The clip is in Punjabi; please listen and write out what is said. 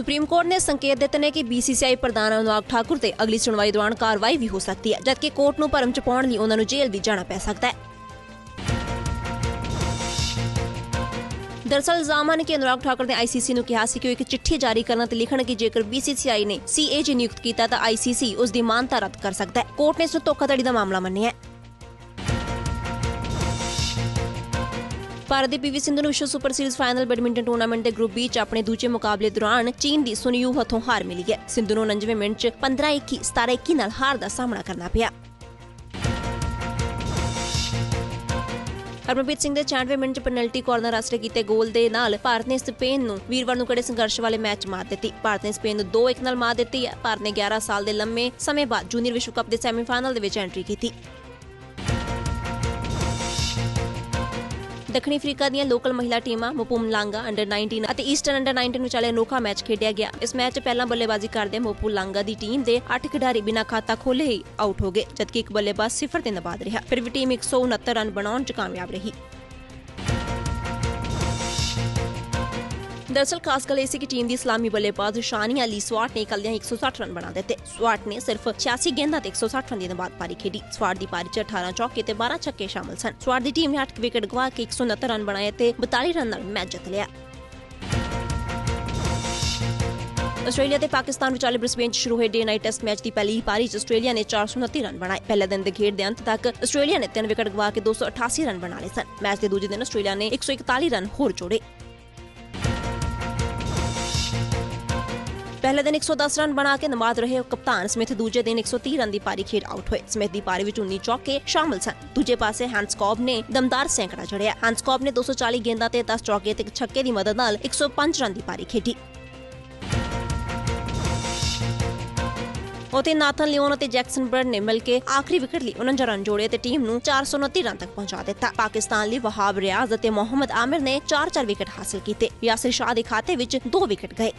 ਸੁਪਰੀਮ ਕੋਰਟ ਨੇ ਸੰਕੇਤ ਦਿੱਤੇ ਨੇ ਕਿ BCCI ਪ੍ਰਧਾਨ ਅਨੁਰਾਗ ਠਾਕੁਰ ਤੇ ਅਗਲੀ ਸੁਣਵਾਈ ਦੌਰਾਨ ਕਾਰਵਾਈ ਵੀ ਹੋ ਸਕਦੀ ਹੈ, ਜਦਕਿ ਕੋਰਟ ਨੂੰ ਭਰਮ ਚ ਪਾਉਣ ਲਈ ਉਹਨਾਂ ਨੂੰ ਜੇਲ੍ਹ ਵੀ ਜਾਣਾ ਪੈ ਸਕਦਾ ਹੈ। ਦਰਅਸਲ ਇਲਜ਼ਾਮ ਹਨ ਅਨੁਰਾਗ ਠਾਕੁਰ ਨੇ ICC ਨੂੰ ਕਿਹਾ ਸੀ ਕਿ ਉਹ ਇੱਕ ਚਿੱਠੀ ਜਾਰੀ ਕਰਨ ਤੇ ਲਿਖਣ ਕਿ ਜੇਕਰ BCCI ਨੇ CAG ਨਿਯੁਕਤ ਕੀਤਾ ਤਾਂ ICC ਉਸ ਦੀ ਮਾਨਤਾ ਰੱਦ ਕਰ ਸਕਦਾ ਹੈ। ਕੋਰਟ ਨੇ ਇਸ ਨੂੰ ਧੋਖਾਧੜੀ ਦਾ ਮਾਮਲਾ ਮੰਨਿਆ ਹੈ। ਭਾਰਤ ਦੀ ਪੀਵੀ ਸਿੰਧੂ ਨੂੰ ਵਿਸ਼ਵ super series final badminton tournament ਦੇ ਗਰੁੱਪ ਬੀ 'ਚ ਆਪਣੇ ਦੂਜੇ ਮੁਕਾਬਲੇ ਦੌਰਾਨ ਚੀਨ ਦੀ ਸੁਨਯੂ ਹੱਥੋਂ ਹਾਰ ਮਿਲੀ ਹੈ। ਸਿੰਧੂ ਨੂੰ 99 ਮਿੰਟ 'ਚ 15-21 17-21 ਨਾਲ ਹਾਰ ਦਾ ਸਾਹਮਣਾ ਕਰਨਾ ਪਿਆ। ਹਰਮਨਪ੍ਰੀਤ ਸਿੰਘ ਦੇ 96 ਮਿੰਟ 'ਚ ਪੈਨਲਟੀ ਕਾਰਨਰ ਆਸਰੇ ਕੀਤੇ ਗੋਲ ਦੇ ਨਾਲ ਭਾਰਤ ਨੇ ਸਪੇਨ ਨੂੰ ਵੀਰਵਾਰ ਨੂੰ ਕੜੇ ਸੰਘਰਸ਼ ਵਾਲੇ ਮੈਚ ਮਾਰ ਦਿੱਤੀ? ਭਾਰਤ ਨੇ ਸਪੇਨ ਨੂੰ 2-1 ਨਾਲ ਮਾਰ ਦਿੱਤੀ ਹੈ। ਭਾਰਤ ਨੇ 11 ਸਾਲ ਦੇ ਲੰਮੇ ਸਮੇਂ ਬਾਅਦ ਜੂਨੀਅਰ ਵਿਸ਼ਵ ਕੱਪ ਦੇ ਸੈਮੀਫਾਈਨਲ ਦੇ ਵਿੱਚ ਐਂਟਰੀ ਕੀਤੀ। ਦੱਖਣੀ ਅਫਰੀਕਾ ਦੀਆਂ ਲੋਕਲ ਮਹਿਲਾ ਟੀਮਾਂ ਮਪੂਮਲਾਂਗਾ ਅੰਡਰ 19 ਅਤੇ ਈਸਟਰਨ ਅੰਡਰ 19 ਵਿਚਾਲੇ ਅਨੋਖਾ ਮੈਚ ਖੇਡਿਆ ਗਿਆ। ਇਸ ਮੈਚ 'ਚ ਪਹਿਲਾਂ ਬੱਲੇਬਾਜ਼ੀ ਕਰਦੇ ਮਪੂਮਲਾਂਗਾ ਦੀ ਟੀਮ ਦੇ 8 ਖਿਡਾਰੀ ਬਿਨਾਂ ਖਾਤਾ ਖੋਲੇ ਹੀ ਆਊਟ ਹੋ ਗਏ, ਜਦਕਿ ਇੱਕ ਬੱਲੇਬਾਜ਼ ਸਿਫਰ ਤੇ ਨਬਾਦ ਰਿਹਾ। ਫਿਰ ਵੀ ਟੀਮ 169 ਰਨ ਬਣਾਉਣ 'ਚ ਕਾਮਯਾਬ ਰਹੀ। ਦਰਅਸਲ ਖਾਸ ਗੱਲ ਇਹ ਸੀ ਕਿ ਟੀਮ ਦੀ ਇਸਲਾਮੀ ਬੱਲੇਬਾਜ਼ ਸ਼ਾਨੀਆ ਅਲੀ ਸਵਾਟ ਨੇ ਇਕੱਲਿਆਂ 160 ਰਨ ਬਣਾ ਦਿੱਤੇ। ਸਵਾਟ ਨੇ ਸਿਰਫ 86 ਗੇਂਦਾਂ ਤੇ 160 ਰਨ ਦੀ ਨਬਾਦ ਪਾਰੀ ਖੇਡੀ। ਸਵਾਟ ਦੀ ਪਾਰੀ 'ਚ 18 ਚੌਕੇ ਤੇ 12 ਛੱਕੇ ਸ਼ਾਮਲ ਸਨ। ਸਵਾਟ ਦੀ ਟੀਮ ਨੇ 8 ਵਿਕਟ ਗਵਾ ਕੇ 169 ਰਨ ਬਣਾਏ ਤੇ 42 ਰਨ ਨਾਲ ਮੈਚ ਜਿੱਤ ਲਿਆ। ਆਸਟ੍ਰੇਲੀਆ ਤੇ ਪਾਕਿਸਤਾਨ ਵਿਚਾਲੇ ਬ੍ਰਿਸਬੇਨ 'ਚ ਸ਼ੁਰੂ ਹੋਏ ਡੇ ਨਾਈਟ ਟੈਸਟ ਮੈਚ ਦੀ ਪਹਿਲੀ ਪਾਰੀ 'ਚ ਆਸਟ੍ਰੇਲੀਆ ਨੇ 429 ਰਨ ਬਣਾਏ। ਪਹਿਲੇ ਦਿਨ ਦੇ ਖੇਡ ਦੇ ਅੰਤ ਤੱਕ ਆਸਟ੍ਰੇਲੀਆ ਨੇ 3 ਵਿਕਟ ਗਵਾ ਕੇ 288 ਰਨ ਬਣਾ ਲਏ ਸਨ। ਮੈਚ ਦੇ ਦੂਜੇ ਦਿਨ ਆਸਟ੍ਰੇਲੀਆ ਨੇ 141 ਰਨ ਹੋਰ ਜੋੜੇ। ਪਹਿਲੇ ਦਿਨ 110 ਰਨ ਬਣਾ ਕੇ ਨਮਾਜ਼ ਰਹੇ ਕਪਤਾਨ ਸਮਿਥ ਦੂਜੇ ਦਿਨ 130 ਰਨ ਦੀ ਪਾਰੀ ਖੇਡ ਆਊਟ ਹੋਏ। ਸਮਿਥ ਦੀ ਪਾਰੀ ਵਿੱਚ 19 ਚੌਕੇ ਸ਼ਾਮਲ ਸਨ। ਦੂਜੇ ਪਾਸੇ ਹੈਂਸਕੌਬ ਨੇ ਦਮਦਾਰ ਸੈਂਕੜਾ ਜੜਿਆ। ਹੈਂਸਕੌਬ ਨੇ 240 ਗੇਂਦਾਂ ਤੇ 10 ਚੌਕੇ ਤੇ ਛੱਕੇ ਦੀ ਮਦਦ ਨਾਲ 105 ਰਨ ਦੀ ਪਾਰੀ ਖੇਡੀ। ਉਤੇ ਨਾਥਨ ਲਿਓਨ ਅਤੇ ਜੈਕਸਨ ਬਰਡ ਨੇ ਮਿਲ ਕੇ ਆਖਰੀ ਵਿਕਟ ਲਈ 49 ਰਨ ਜੋੜੇ ਤੇ ਟੀਮ ਨੂੰ 429 ਰਨ ਤੱਕ ਪਹੁੰਚਾ ਦਿੱਤਾ। ਪਾਕਿਸਤਾਨ ਲਈ ਵਹਾਬ ਰਿਆਜ਼ ਅਤੇ ਮੁਹੰਮਦ ਆਮਿਰ ਨੇ 4-4 ਵਿਕਟ ਹਾਸਲ ਕੀਤੇ। ਯਾਸਿਰ ਸ਼ਾਹ ਦੇ ਖਾਤੇ ਵਿੱਚ 2 ਵਿਕਟ ਗਏ।